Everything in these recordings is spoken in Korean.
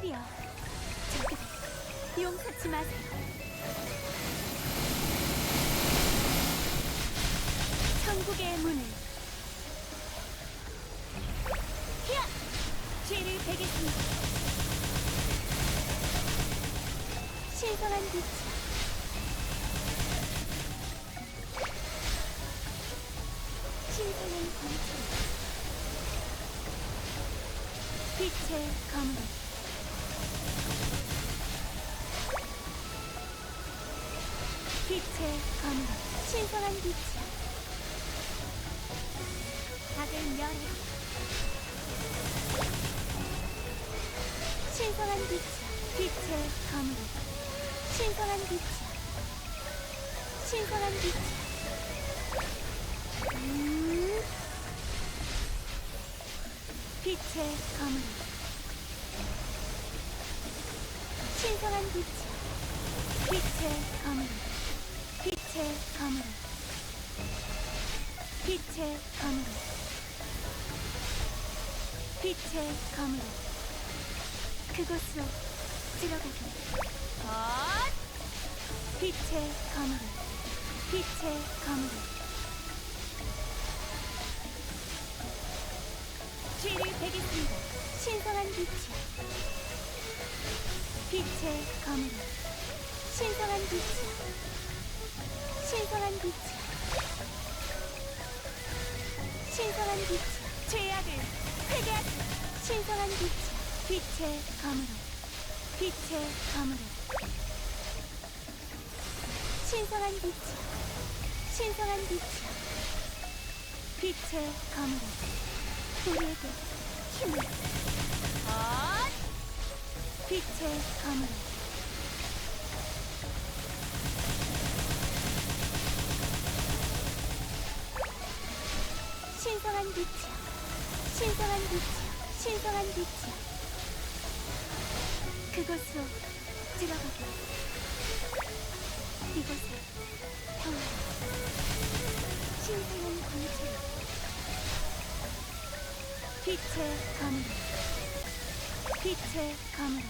저들을 용서치 마세요. 천국의 문을. 히야! 죄를 베겠습니다. 신성한 빛이야 신성한 광채 빛의 검을 빛의 검을 신성한 빛이야 다들 열어 신성한 빛이야 빛의 검을 신성한 빛이야 신성한 빛이야 음. 빛의 검을 신성한 빛이야 빛의 검을 빛의 검을 빛의 검을 빛의 검을 그곳으로 들어가게. 헛! 빛의 검을 빛의 검을 죄를 베겠습니다. 신성한 빛이야. 빛의 검을 신성한 빛이야 신성한 빛이야 신성한 빛이야 죄악을 회개하시 신성한 빛이야 빛의 검으로. 빛의 검으로. 신성한 빛이야 신성한 빛이야 빛의 검으로. 우리에게 힘을. 헛! 빛의 검으로 빛이야. 신성한 빛이야. 신성한 빛이야. 그곳으로 들어가게. 이곳에 평화 신성한 광채 빛의 검으로. 빛의 검으로.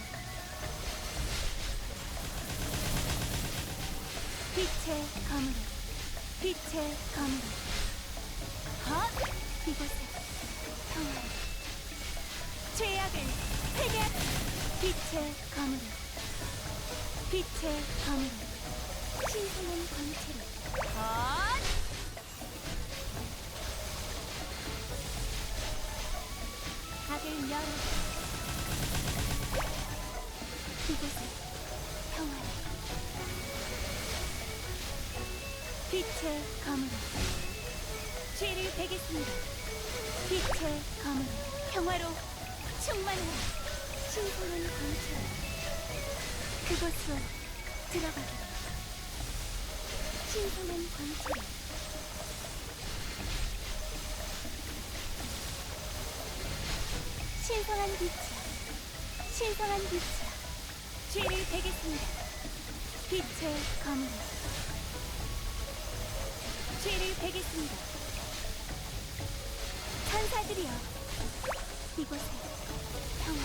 빛의 검으로. 빛의 검으로. 헛! 이곳에 평화 죄악을 회개하라 빛의 검으로 빛의 검으로 신성한 광채로 헛! 다들 열어 이곳에 평화 빛의 검으로 죄를 베겠습니다 빛의 검으로 평화로 충만하라 신성한 광채로 그곳으로 들어가게 신성한 광채로 신성한 빛이야. 신성한 빛이야. 죄를 베겠습니다. 빛의 검으로 죄를 베겠습니다 천사들이여 이곳에 평화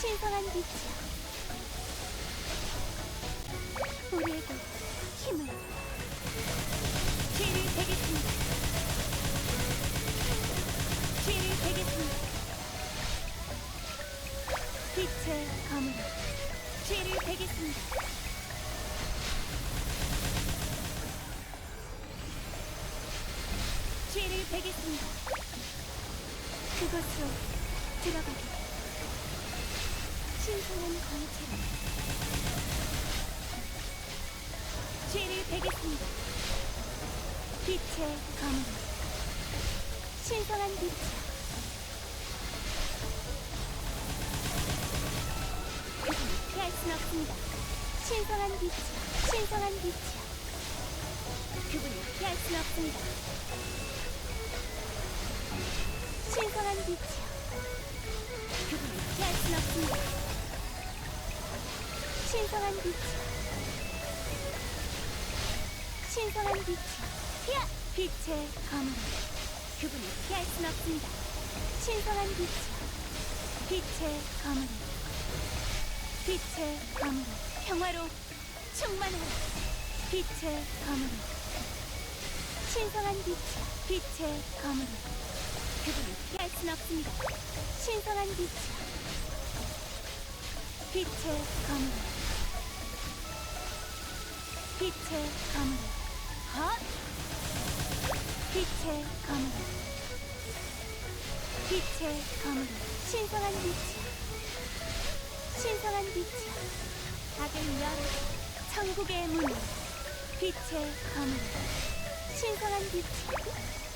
신성한 빛이야 우리에게 힘을 죄를 베겠습니다. 죄를 베겠습니다. 빛의 검으로 죄를 베겠습니다 죄를 베겠습니다. 그곳으로 들어가게. 신성한 광채로. 죄를 베겠습니다. 빛의 검으로 신성한 빛이야 그분을 피할 순 없습니다. 신성한 빛이야 신성한 빛이야 그분을 피할 순 없습니다 신성한 빛이야 그분을 피할 순 없습니다 신성한 빛이야 신성한 빛이야 피하! 빛의 검으로 그분을 피할 순 없습니다. 신성한 빛이여. 빛의 검으로 빛의 검으로 평화로 충만하라. 빛의 검으로 신성한 빛이여. 빛의 검으로 그분을 피할 순 없습니다. 신성한 빛이여 빛의 검으로 빛의 검으로 헛 빛의 검으로 빛의 검으로 신성한 빛이야 신성한 빛이야 악을 열어 천국의 문을 빛의 검으로 신성한 빛이야